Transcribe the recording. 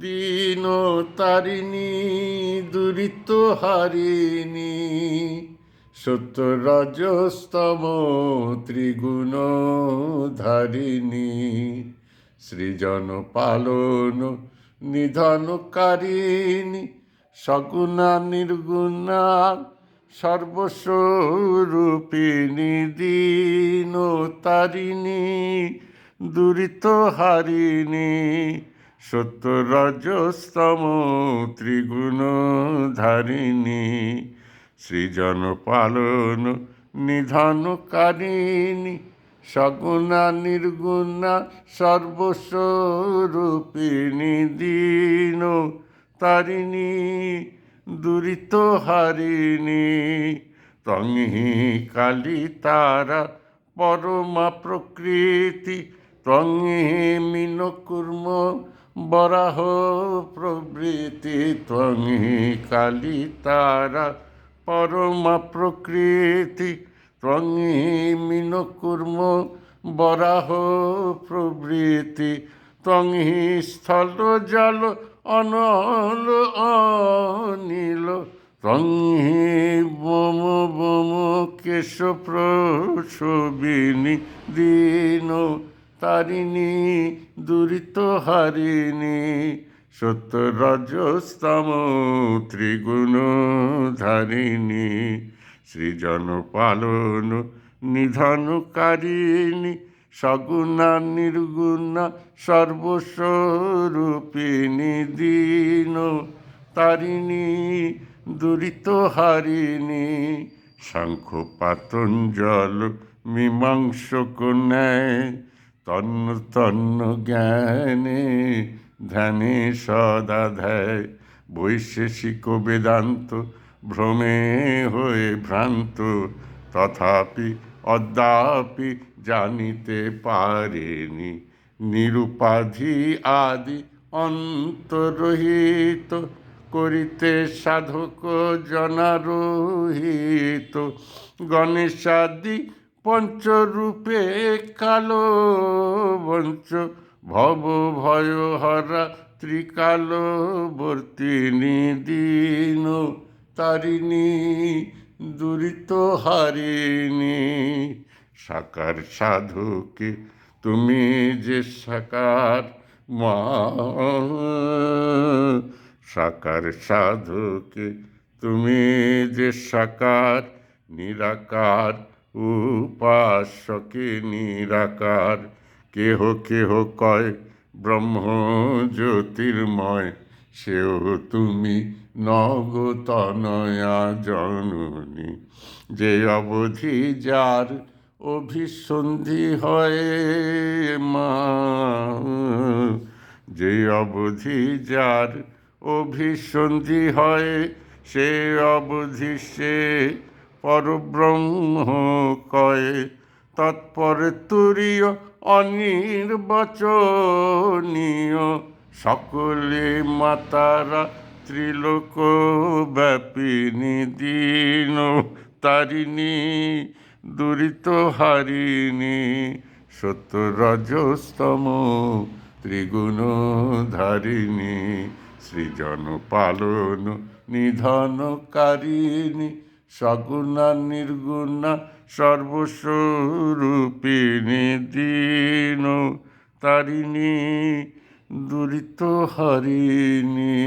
দীন তারিণী, দুরিত হারিণী। সত্য রজস্তম ত্রিগুণ ধারিণী। সৃজন পালন নিধনকারিণী। সগুণা নির্গুণা সর্বস্বরূপিণী দীন তারিণী, দুরিত হারিণী। সত্য রজস্তম ত্রিগুণ ধারিণী সৃজন পালন নিধনকারিণী, সগুণা নির্গুণা সর্বস্বরূপিণী দীন তারিণী দুরিত হারিণী তংহি কালী তারা পরমা প্রকৃতি ত্বঙি মিন কুর্ম বরাহ প্রবৃতি ত্বঙি কালী তারা, পরমা প্রকৃতি ত্বঙি মিন কুর্ম বরাহ প্রবৃতি ত্বঙি স্থল জল অনল অনিল, ত্বঙি বম বম কেশ প্রসবিনী দীন তারিণী, দুরিত হারিণী সত্য রজস্তম ত্রিগুণ ধারিণী সৃজন পালন নিধনকারিণী, সগুণা নির্গুণা সর্বস্বরূপিণী দীন। তারিণী, দুরিত হারিণী শঙ্খ পাতঞ্জল মীমাংসক ন্যায় তন্ন তন্ন জ্ঞানে ধ্যানে সদা ধ্যায়। বৈশেষিক বেদান্ত ভ্রমে হয়ে ভ্রান্ত, তথাপি অদ্যাপি জানিতে পারেনি। নিরুপাধি আদি অন্তরহিত করিতে সাধক জনারোহিত। গণেশাদি পঞ্চরূপে কালো বঞ্চ ভব ভয় হরা ত্রিকাল বর্তিনী দীন তারিণী দুরিত হারিণী। সাকার সাধুকে তুমি যে সাকার মা সাকার সাধুকে তুমি যে সাকার, নিরাকার উপাসকে নিরাকার কেহ কেহ কয় ব্রহ্ম জ্যোতির্ময় সেও তুমি নগতনয়া জননী। যে অবধি যার অভিসন্ধি হয় মা, যে অবধি যার অভিসন্ধি হয়, সে অবধি সে পরব্রহ্ম কয়, তৎপরে তুরীয় অনির্বচনীয়। সকলে মাতারা ত্রিলোক ব্যাপিনী দীন তারিণী দুরিত হারিণী সত্য রজস্তম ত্রিগুণ ধারিণী সৃজন পালন নিধনকারিণী। সগুণা নির্গুণা সর্বস্বরূপিণী দীন তারিণী দুরিত হরিণী।